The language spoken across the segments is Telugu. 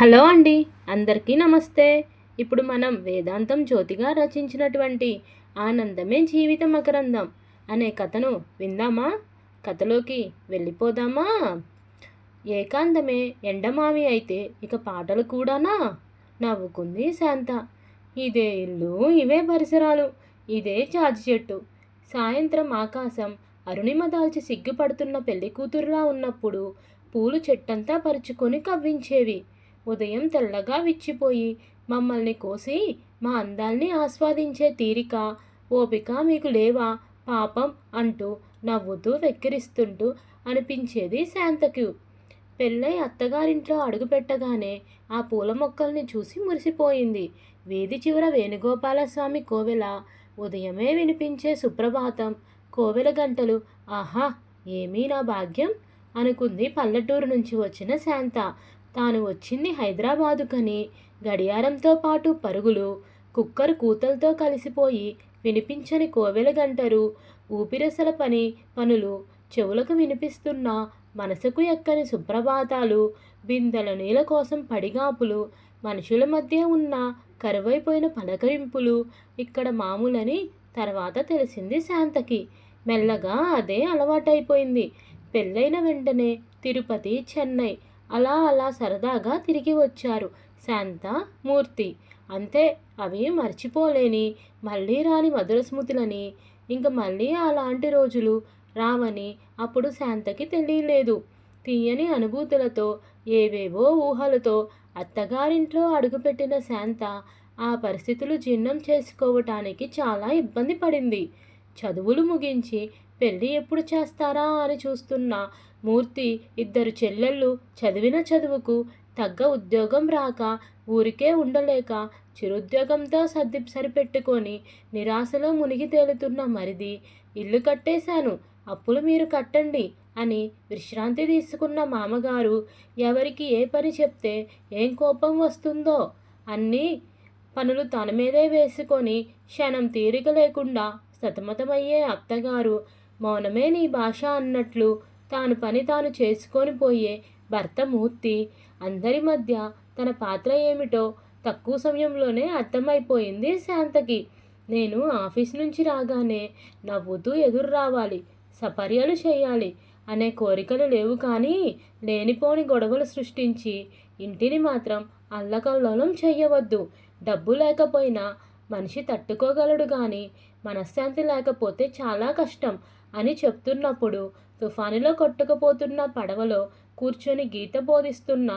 హలో అండి అందరికీ నమస్తే. ఇప్పుడు మనం వేదాంతం జ్యోతిగా రచించినటువంటి ఆనందమే జీవిత మకరందం అనే కథను విందామా? కథలోకి వెళ్ళిపోదామా? ఏకాంతమే ఎండమావి అయితే ఇక పాటలు కూడానా? నవ్వుకుంది శాంత. ఇదే ఇల్లు ఇవే పరిసరాలు ఇదే చాచి చెట్టు. సాయంత్రం ఆకాశం అరుణిమ దాల్చి సిగ్గుపడుతున్న పెళ్ళి కూతురులా ఉన్నప్పుడు పూలు చెట్టంతా పరుచుకొని కవ్వించేవి. ఉదయం తెల్లగా విచ్చిపోయి మమ్మల్ని కోసి మా అందాల్ని ఆస్వాదించే తీరిక ఓపిక మీకు లేవా? పాపం అంటూ నవ్వుతూ వెక్కిరిస్తుంటూ అనిపించేది శాంతకు. పెళ్ళై అత్తగారింట్లో అడుగుపెట్టగానే ఆ పూల మొక్కల్ని చూసి మురిసిపోయింది. వీధి చివర వేణుగోపాలస్వామి కోవెల ఉదయమే వినిపించే సుప్రభాతం కోవెల గంటలు ఆహా ఏమీ నా భాగ్యం? అనుకుంది పల్లెటూరు నుంచి వచ్చిన శాంత. తాను వచ్చింది హైదరాబాదుకని. గడియారంతో పాటు పరుగులు కుక్కర్ కూతలతో కలిసిపోయి వినిపించని కోవెల గంటరు ఊపిరసల పని పనులు చెవులకు వినిపిస్తున్న మనసుకు ఎక్కని సుప్రభాతాలు బిందెల నీళ్ళ కోసం పడిగాపులు మనుషుల మధ్య ఉన్న కరువైపోయిన పలకరింపులు ఇక్కడ మామూలని తర్వాత తెలిసింది శాంతకి. మెల్లగా అదే అలవాటైపోయింది. పెళ్ళైన వెంటనే తిరుపతి చెన్నై అలా అలా సరదాగా తిరిగి వచ్చారు. శాంత మూర్తి. అంతే అవి మర్చిపోలేని మళ్ళీ రాని మధుర స్మృతులని. ఇంక మళ్ళీ అలాంటి రోజులు రావని అప్పుడు శాంతకి తెలియలేదు. తీయని అనుభూతులతో ఏవేవో ఊహలతో అత్తగారింట్లో అడుగుపెట్టిన శాంత ఆ పరిస్థితులు జీర్ణం చేసుకోవటానికి చాలా ఇబ్బంది పడింది. చదువులు ముగించి పెళ్ళి ఎప్పుడు చేస్తారా అని చూస్తున్న మూర్తి ఇద్దరు చెల్లెళ్ళు చదివిన చదువుకు తగ్గ ఉద్యోగం రాక ఊరికే ఉండలేక చిరుద్యోగంతో సర్ది సరిపెట్టుకొని నిరాశలో మునిగి తేలుతున్న మరిది ఇల్లు కట్టేశాను అప్పులు మీరు కట్టండి అని విశ్రాంతి తీసుకున్న మామగారు ఎవరికి ఏ పని చెప్తే ఏం కోపం వస్తుందో అన్నీ పనులు తన మీదే వేసుకొని క్షణం తీరిక లేకుండా సతమతమయ్యే అత్తగారు మౌనమే నీ భాష అన్నట్లు తాను పని తాను చేసుకొని పోయే భర్త మూర్తి. అందరి మధ్య తన పాత్ర ఏమిటో తక్కువ సమయంలోనే అర్థమైపోయింది శాంతకి. నేను ఆఫీస్ నుంచి రాగానే నవ్వుతూ ఎదురు రావాలి సపర్యలు చేయాలి అనే కోరికలు లేవు కానీ లేనిపోని గొడవలు సృష్టించి ఇంటిని మాత్రం అల్లకల్లోలం చేయవద్దు డబ్బు లేకపోయినా మనిషి తట్టుకోగలడు కానీ మనశ్శాంతి లేకపోతే చాలా కష్టం అని చెప్తున్నప్పుడు తుఫానులో కొట్టుకుపోతున్న పడవలో కూర్చొని గీత బోధిస్తున్న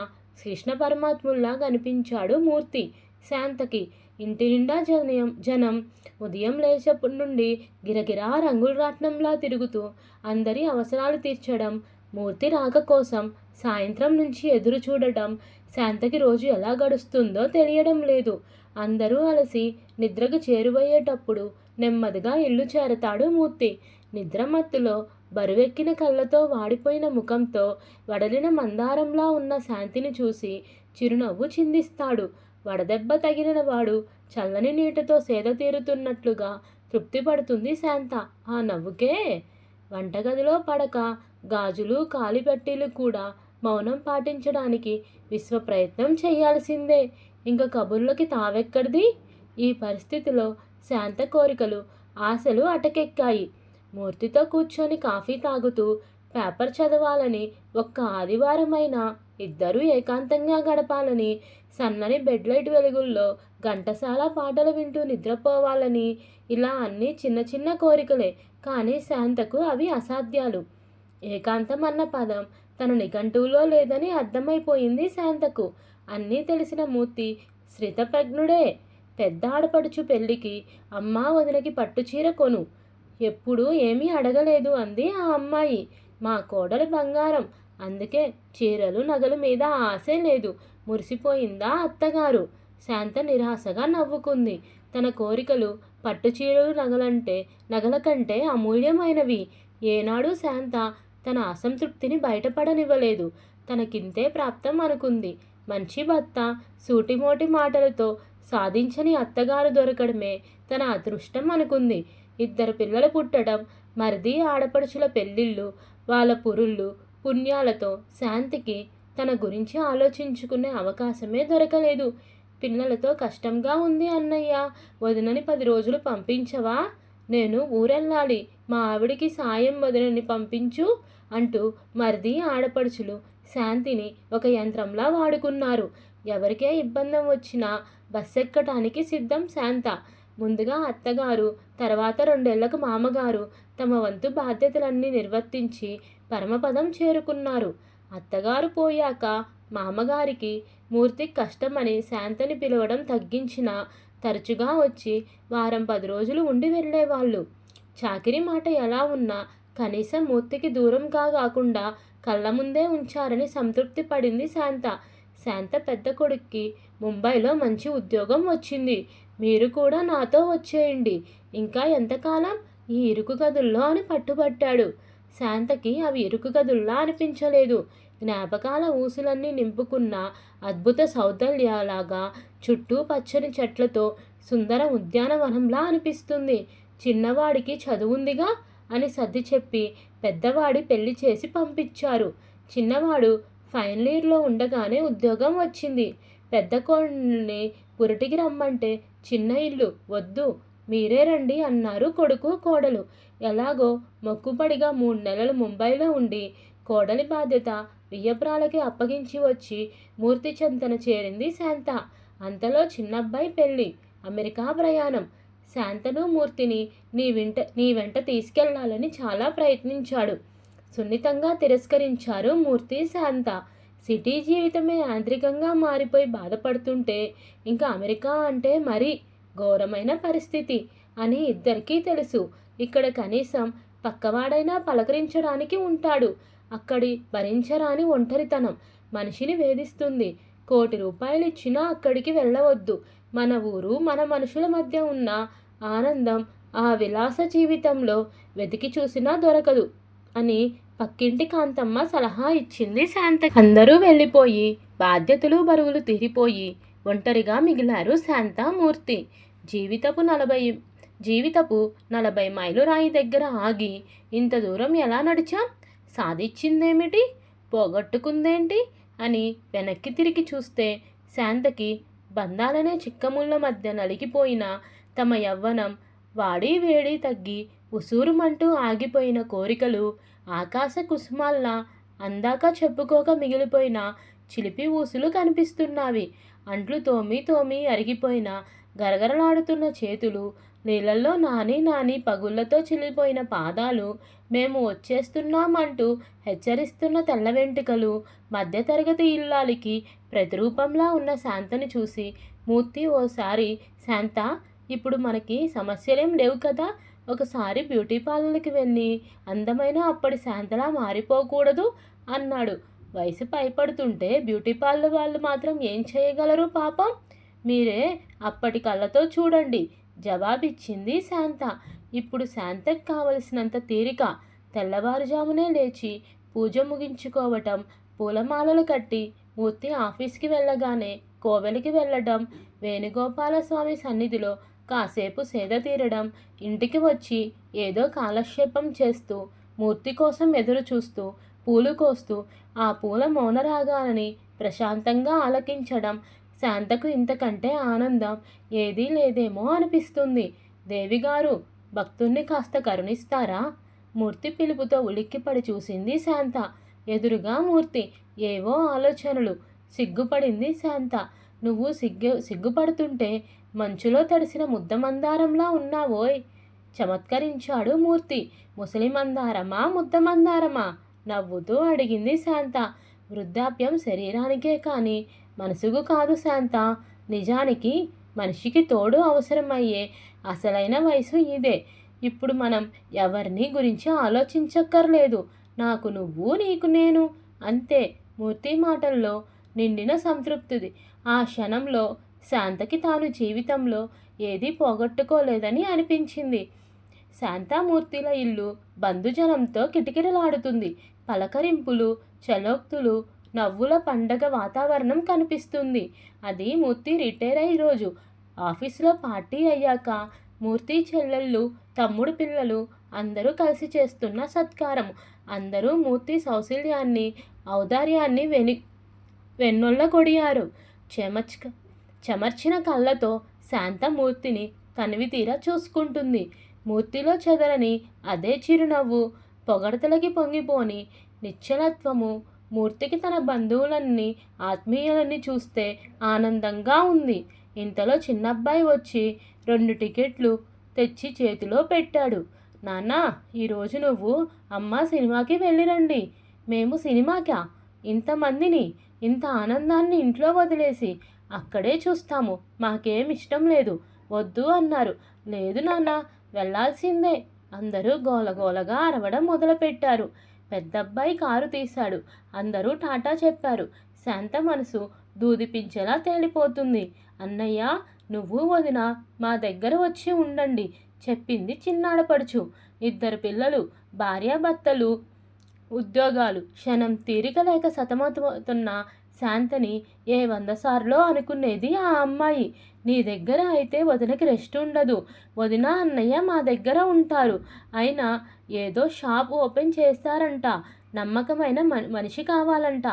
కృష్ణ పరమాత్ముల్లా కనిపించాడు మూర్తి. శాంతకి ఇంటి నిండా జనం జనం ఉదయం లేచేప్పటి నుండి గిరగిరా రంగుల రాట్నంలా తిరుగుతూ అందరి అవసరాలు తీర్చడం మూర్తి రాక కోసం సాయంత్రం నుంచి ఎదురు చూడటం శాంతకి రోజు ఎలా గడుస్తుందో తెలియడం లేదు. అందరూ అలసి నిద్రకు చేరువయ్యేటప్పుడు నెమ్మదిగా ఇల్లు చేరతాడు మూర్తి. నిద్రమత్తులో బరువెక్కిన కళ్ళతో వాడిపోయిన ముఖంతో వడలిన మందారంలా ఉన్న శాంతిని చూసి చిరునవ్వు చిందిస్తాడు. వడదెబ్బ తగిలిన వాడు చల్లని నీటితో సేద తీరుతున్నట్లుగా తృప్తి పడుతుంది శాంత. ఆ నవ్వుకే వంటగదిలో పడక గాజులు కాలిపెట్టీలు కూడా మౌనం పాటించడానికి విశ్వ ప్రయత్నం చేయాల్సిందే. ఇంకా కబుర్లకి తావెక్కడిది? ఈ పరిస్థితిలో శాంత కోరికలు ఆశలు అటకెక్కాయి. మూర్తితో కూర్చొని కాఫీ తాగుతూ పేపర్ చదవాలని ఒక్క ఆదివారమైనా ఇద్దరూ ఏకాంతంగా గడపాలని సన్నని బెడ్ లైట్ వెలుగుల్లో ఘంటసాల పాటలు వింటూ నిద్రపోవాలని ఇలా అన్నీ చిన్న చిన్న కోరికలే కానీ శాంతకు అవి అసాధ్యాలు. ఏకాంతం అన్న పదం తన నిఘంటువులో లేదని అర్థమైపోయింది శాంతకు. అన్నీ తెలిసిన మూర్తి శ్రితప్రజ్ఞుడే పెద్ద ఆడపడుచు పెళ్ళికి అమ్మా వదినకి పట్టుచీర కొను. ఎప్పుడూ ఏమీ అడగలేదు అంది ఆ అమ్మాయి. మా కోడలి బంగారం. అందుకే చీరలు నగలు మీద ఆశే లేదు. మురిసిపోయిందా అత్తగారు? శాంత నిరాశగా నవ్వుకుంది. తన కోరికలు పట్టు చీరలు నగలంటే నగల కంటే అమూల్యమైనవి. ఏనాడు శాంత తన అసంతృప్తిని బయటపడనివ్వలేదు. తనకింతే ప్రాప్తం అనుకుంది. మంచి భర్త సూటిమోటి మాటలతో సాధించని అత్తగారు దొరకడమే తన అదృష్టం అనుకుంది. ఇద్దరు పిల్లలు పుట్టడం మరిది ఆడపడుచుల పెళ్ళిళ్ళు వాళ్ళ పురుళ్ళు పుణ్యాలతో శాంతికి తన గురించి ఆలోచించుకునే అవకాశమే దొరకలేదు. పిల్లలతో కష్టంగా ఉంది అన్నయ్య. వదినని పది రోజులు పంపించవా? నేను ఊరెళ్ళాలి. మా ఆవిడికి సాయం వదినని పంపించు అంటూ మరిది ఆడపడుచులు శాంతిని ఒక యంత్రంలా వాడుకున్నారు. ఎవరికే ఇబ్బంది వచ్చినా బస్సెక్కటానికి సిద్ధం శాంత. ముందుగా అత్తగారు తర్వాత రెండేళ్ళకు మామగారు తమ వంతు బాధ్యతలన్నీ నిర్వర్తించి పరమపదం చేరుకున్నారు. అత్తగారు పోయాక మామగారికి మూర్తి కష్టమని శాంతని పిలవడం తగ్గించిన తరచుగా వచ్చి వారం పది రోజులు ఉండి వెళ్ళేవాళ్ళు. చాకిరి మాట ఎలా ఉన్నా కనీసం మూర్తికి దూరంగా కాకుండా కళ్ళ ముందే ఉంచారని సంతృప్తి పడింది శాంత. శాంత పెద్ద కొడుక్కి ముంబైలో మంచి ఉద్యోగం వచ్చింది. మీరు కూడా నాతో వచ్చేయండి. ఇంకా ఎంతకాలం? ఈ ఇరుకు గదుల్లో అని పట్టుబట్టాడు. శాంతకి అవి ఇరుకు గదుల్లా అనిపించలేదు. జ్ఞాపకాల ఊసులన్నీ నింపుకున్న అద్భుత సౌందర్యాలాగా చుట్టూ పచ్చని చెట్లతో సుందర ఉద్యానవనంలా అనిపిస్తుంది. చిన్నవాడికి చదువుందిగా? అని సర్ది చెప్పి పెద్దవాడి పెళ్ళి చేసి పంపించారు. చిన్నవాడు ఫైనల్ ఇయర్లో ఉండగానే ఉద్యోగం వచ్చింది. పెద్ద కోడల్ని పురిటికి రమ్మంటే చిన్న ఇల్లు వద్దు మీరే రండి అన్నారు కొడుకు కోడలు. ఎలాగో మొక్కుపడిగా మూడు నెలలు ముంబైలో ఉండి కోడలి బాధ్యత వియ్యప్రాలకి అప్పగించి వచ్చి మూర్తి చెంతన చేరింది శాంత. అంతలో చిన్నబ్బాయి పెళ్ళి అమెరికా ప్రయాణం. శాంతను మూర్తిని నీ వెంట నీ వెంట తీసుకెళ్ళాలని చాలా ప్రయత్నించాడు. సున్నితంగా తిరస్కరించారు మూర్తి శాంత. సిటీ జీవితమే యాంత్రికంగా మారిపోయి బాధపడుతుంటే ఇంకా అమెరికా అంటే మరీ ఘోరమైన పరిస్థితి అని ఇద్దరికీ తెలుసు. ఇక్కడ కనీసం పక్కవాడైనా పలకరించడానికి ఉంటాడు. అక్కడి భరించరాని ఒంటరితనం మనిషిని వేధిస్తుంది. కోటి రూపాయలు ఇచ్చినా అక్కడికి వెళ్ళవద్దు. మన ఊరు మన మనుషుల మధ్య ఉన్న ఆనందం ఆ విలాస జీవితంలో వెతికి చూసినా దొరకదు. అని పక్కింటి కాంతమ్మ సలహా ఇచ్చింది శాంత అందరూ వెళ్ళిపోయి బాధ్యతలు బరువులు తీరిపోయి ఒంటరిగా మిగిలారు శాంత మూర్తి జీవితపు నలభై జీవితపు నలభై మైలు రాయి దగ్గర ఆగి ఇంత దూరం ఎలా నడిచాం? సాధించిందేమిటి? పోగొట్టుకుందేంటి? అని వెనక్కి తిరిగి చూస్తే శాంతకి బంధాలనే చిక్కముళ్ళ మధ్య నలిగిపోయిన తమ యవ్వనం వాడి వేడి తగ్గి ఉసూరుమంటూ ఆగిపోయిన కోరికలు ఆకాశ కుసుమాల్లా అందాక చెప్పుకోక మిగిలిపోయిన చిలిపి ఊసులు కనిపిస్తున్నవి. అంట్లు తోమి తోమి అరిగిపోయిన గరగరలాడుతున్న చేతులు నీళ్ళల్లో నాని నాని పగుళ్ళతో చిల్లిపోయిన పాదాలు మేము వచ్చేస్తున్నామంటూ హెచ్చరిస్తున్న తెల్ల వెంట్రుకలు మధ్యతరగతి ఇల్లాలికి ప్రతిరూపంలా ఉన్న శాంతని చూసి మూర్తి ఓసారి శాంత ఇప్పుడు మనకి సమస్యలేం లేవు కదా ఒకసారి బ్యూటీ పార్లర్కి వెళ్ళి అందమైన అప్పటి శాంతలా మారిపోకూడదు అన్నాడు. వయసు పైపడుతుంటే బ్యూటీ పార్లర్ వాళ్ళు మాత్రం ఏం చేయగలరు పాపం? మీరే అప్పటి కళ్ళతో చూడండి జవాబిచ్చింది శాంత. ఇప్పుడు శాంతకు కావలసినంత తీరిక తెల్లవారుజామునే లేచి పూజ ముగించుకోవటం పూలమాలలు కట్టి మూర్తి ఆఫీస్కి వెళ్ళగానే కోవెలికి వెళ్ళడం వేణుగోపాలస్వామి సన్నిధిలో కాసేపు సేద తీరడం ఇంటికి వచ్చి ఏదో కాలక్షేపం చేస్తూ మూర్తి కోసం ఎదురు చూస్తూ పూలు కోస్తూ ఆ పూల మౌనరాగాలని ప్రశాంతంగా ఆలకించడం శాంతకు ఇంతకంటే ఆనందం ఏదీ లేదేమో అనిపిస్తుంది. దేవిగారు భక్తుణ్ణి కాస్త కరుణిస్తారా? మూర్తి పిలుపుతో ఉలిక్కిపడి చూసింది శాంత. ఎదురుగా మూర్తి ఏవో ఆలోచనలు. సిగ్గుపడింది శాంత. నువ్వు సిగ్గు సిగ్గుపడుతుంటే మంచులో తడిసిన ముద్దమందారంలా ఉన్నావోయ్. చమత్కరించాడు మూర్తి. ముసలి మందారమా ముద్దమందారమా? నవ్వుతూ అడిగింది శాంత. వృద్ధాప్యం శరీరానికే కానీ మనసుకు కాదు శాంత. నిజానికి మనిషికి తోడు అవసరమయ్యే అసలైన వయసు ఇదే. ఇప్పుడు మనం ఎవరిని గురించి ఆలోచించక్కర్లేదు. నాకు నువ్వు నీకు నేను. అంతే. మూర్తి మాటల్లో నిండిన సంతృప్తిది. ఆ క్షణంలో శాంతకి తాను జీవితంలో ఏదీ పోగొట్టుకోలేదని అనిపించింది. శాంతామూర్తిల ఇల్లు బంధుజనంతో కిటకిటలాడుతుంది. పలకరింపులు చలోక్తులు నవ్వుల పండగ వాతావరణం కనిపిస్తుంది. అది మూర్తి రిటైర్ అయ్యే రోజు ఆఫీసులో పార్టీ అయ్యాక మూర్తి చెల్లెళ్ళు తమ్ముడు పిల్లలు అందరూ కలిసి చేస్తున్న సత్కారం. అందరూ మూర్తి సౌశల్యాన్ని ఔదార్యాన్ని వెని వెన్నుళ్ళ కొడియారు. చెమచ్క చెమర్చిన కళ్ళతో శాంతమూర్తిని తనివి తీరా చూసుకుంటుంది. మూర్తిలో చెదరని అదే చిరునవ్వు పొగడతలకి పొంగిపోని నిశ్చలత్వము మూర్తికి తన బంధువులన్నీ ఆత్మీయులని చూస్తే ఆనందంగా ఉంది. ఇంతలో చిన్నబ్బాయి వచ్చి రెండు టికెట్లు తెచ్చి చేతిలో పెట్టాడు. నాన్న ఈరోజు నువ్వు అమ్మ సినిమాకి వెళ్ళిరండి. మేము సినిమాకా? ఇంతమందిని ఇంత ఆనందాన్ని ఇంట్లో వదిలేసి అక్కడే చూస్తాము. మాకేం ఇష్టం లేదు. వద్దు అన్నారు. లేదు నాన్న వెళ్ళాల్సిందే. అందరూ గోలగోలగా అరవడం మొదలుపెట్టారు. పెద్దబ్బాయి కారు తీశాడు. అందరూ టాటా చెప్పారు. శాంత మనసు దూదిపించేలా తేలిపోతుంది. అన్నయ్య నువ్వు వదిన మా దగ్గర వచ్చి ఉండండి చెప్పింది చిన్నాడపడుచు ఇద్దరు పిల్లలు భార్యాభర్తలు ఉద్యోగాలు క్షణం తీరిక లేక సతమతమవుతున్న శాంతని ఏ వంద సార్లో అనుకునేది ఆ అమ్మాయి. నీ దగ్గర అయితే వదినకి రెస్ట్ ఉండదు. వదిన అన్నయ్య మా దగ్గర ఉంటారు. అయినా ఏదో షాప్ ఓపెన్ చేస్తారంట. నమ్మకమైన మనిషి కావాలంట.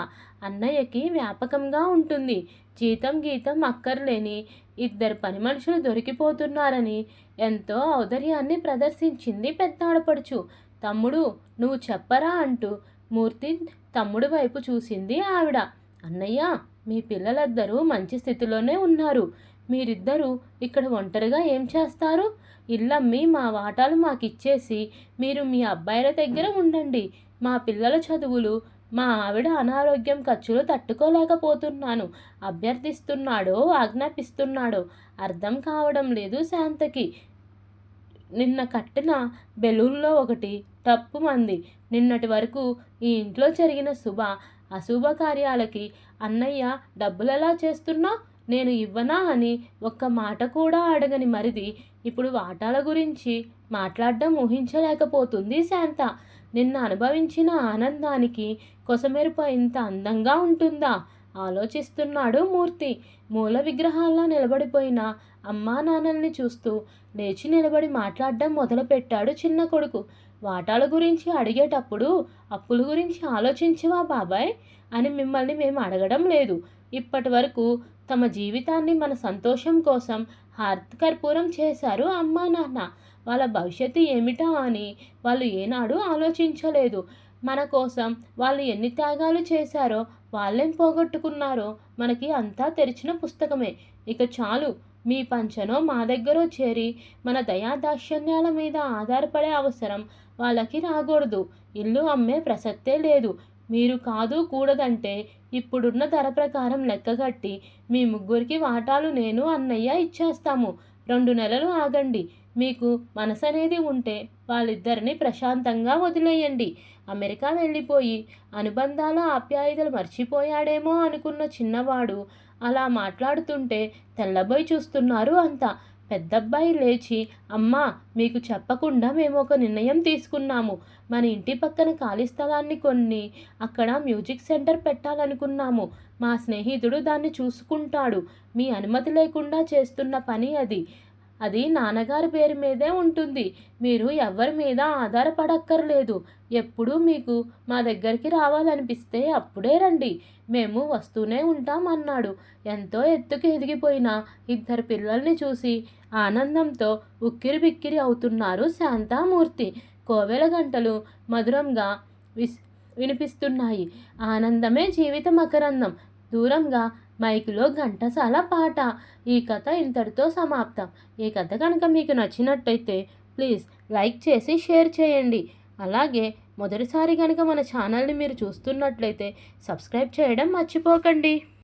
అన్నయ్యకి వ్యాపకంగా ఉంటుంది. జీతం గీతం అక్కర్లేని ఇద్దరు పని మనుషులు దొరికిపోతున్నారని ఎంతో ఔదర్యాన్ని ప్రదర్శించింది పెద్దాడపడుచు. తమ్ముడు నువ్వు చెప్పరా అంటూ మూర్తి తమ్ముడు వైపు చూసింది ఆవిడ. అన్నయ్య మీ పిల్లలిద్దరూ మంచి స్థితిలోనే ఉన్నారు. మీరిద్దరూ ఇక్కడ ఒంటరిగా ఏం చేస్తారు? ఇల్లమ్మి మా వాటాలు మాకు ఇచ్చేసి మీరు మీ అబ్బాయిల దగ్గర ఉండండి. మా పిల్లల చదువులు మా ఆవిడ అనారోగ్యం ఖర్చులు తట్టుకోలేకపోతున్నాను. అభ్యర్థిస్తున్నాడో ఆజ్ఞాపిస్తున్నాడో అర్థం కావడం లేదు శాంతకి. నిన్న కట్టిన బెలూన్లో ఒకటి తప్పు మంది నిన్నటి వరకు ఈ ఇంట్లో జరిగిన శుభ అశుభ కార్యాలకి అన్నయ్య డబ్బులెలా చేస్తున్నా? నేను ఇవ్వనా? అని ఒక్క మాట కూడా అడగని మరిది ఇప్పుడు వాటాల గురించి మాట్లాడడం ఊహించలేకపోతుంది శాంత. నిన్న అనుభవించిన ఆనందానికి కొసమెరుప ఇంత అందంగా ఉంటుందా? ఆలోచిస్తున్నాడు మూర్తి. మూల విగ్రహాల్లో నిలబడిపోయిన అమ్మా నాన్నల్ని చూస్తూ లేచి నిలబడి మాట్లాడడం మొదలుపెట్టాడు చిన్న కొడుకు. వాటాల గురించి అడిగేటప్పుడు అప్పుల గురించి ఆలోచించవా బాబాయ్? అని మిమ్మల్ని మేము అడగడం లేదు. ఇప్పటి వరకు తమ జీవితాన్ని మన సంతోషం కోసం హార్తకర్పూరం చేశారు అమ్మా నాన్న. వాళ్ళ భవిష్యత్తు ఏమిటా అని వాళ్ళు ఏనాడు ఆలోచించలేదు. మన కోసం వాళ్ళు ఎన్ని త్యాగాలు చేశారో వాళ్ళేం పోగొట్టుకున్నారో మనకి అంతా తెరిచిన పుస్తకమే. ఇక చాలు. మీ పంచనో మా దగ్గర చేరి మన దయాదాక్షణ్యాల మీద ఆధారపడే అవసరం వాళ్ళకి రాకూడదు. ఇల్లు అమ్మే ప్రసక్తే లేదు. మీరు కాదు కూడదంటే ఇప్పుడున్న ధర ప్రకారం లెక్కగట్టి మీ ముగ్గురికి వాటాలు నేను అన్నయ్య ఇచ్చేస్తాము. రెండు నెలలు ఆగండి. మీకు మనసు అనేది ఉంటే వాళ్ళిద్దరిని ప్రశాంతంగా వదిలేయండి. అమెరికా వెళ్ళిపోయి అనుబంధాల ఆప్యాయతలు మర్చిపోయాడేమో అనుకున్న చిన్నవాడు అలా మాట్లాడుతుంటే తెల్లబోయి చూస్తున్నారు అంతా. పెద్దబ్బాయి లేచి అమ్మా మీకు చెప్పకుండా మేము ఒక నిర్ణయం తీసుకున్నాము. మన ఇంటి పక్కన ఖాళీ స్థలాన్ని కొన్ని అక్కడ మ్యూజిక్ సెంటర్ పెట్టాలనుకున్నాము. మా స్నేహితుడు దాన్ని చూసుకుంటాడు. మీ అనుమతి లేకుండా చేస్తున్న పని అది. అది నాన్నగారి పేరు మీదే ఉంటుంది. మీరు ఎవరి మీద ఆధారపడక్కర్లేదు. ఎప్పుడు మీకు మా దగ్గరికి రావాలనిపిస్తే అప్పుడే రండి. మేము వస్తూనే ఉంటాం అన్నాడు. ఎంతో ఎత్తుకు ఎదిగిపోయిన ఇద్దరు పిల్లల్ని చూసి ఆనందంతో ఉక్కిరి బిక్కిరి అవుతున్నారు శాంతామూర్తి. కోవెల గంటలు మధురంగా విస్ వినిపిస్తున్నాయి. ఆనందమే జీవిత మకరందం. దూరంగా మైకులో ఘంటసాల పాట. ఈ కథ ఇంతటితో సమాప్తం. ఈ కథ కనుక మీకు నచ్చినట్టయితే ప్లీజ్ లైక్ చేసి షేర్ చేయండి. అలాగే మొదటిసారి కనుక మన ఛానల్ని మీరు చూస్తున్నట్లయితే సబ్స్క్రైబ్ చేయడం మర్చిపోకండి.